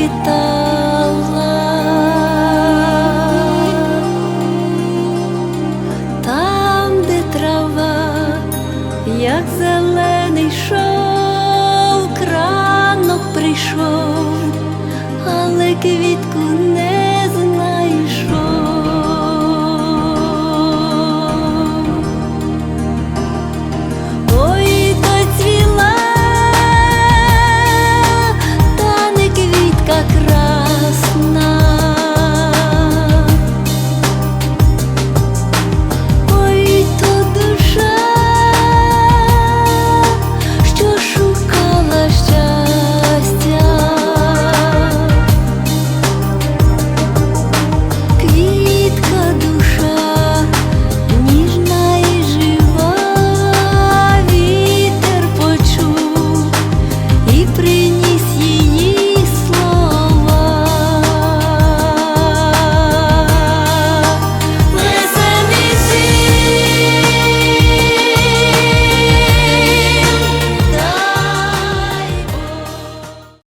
світала, там, де трава, як зелений шов, крано прийшов, але квітку не.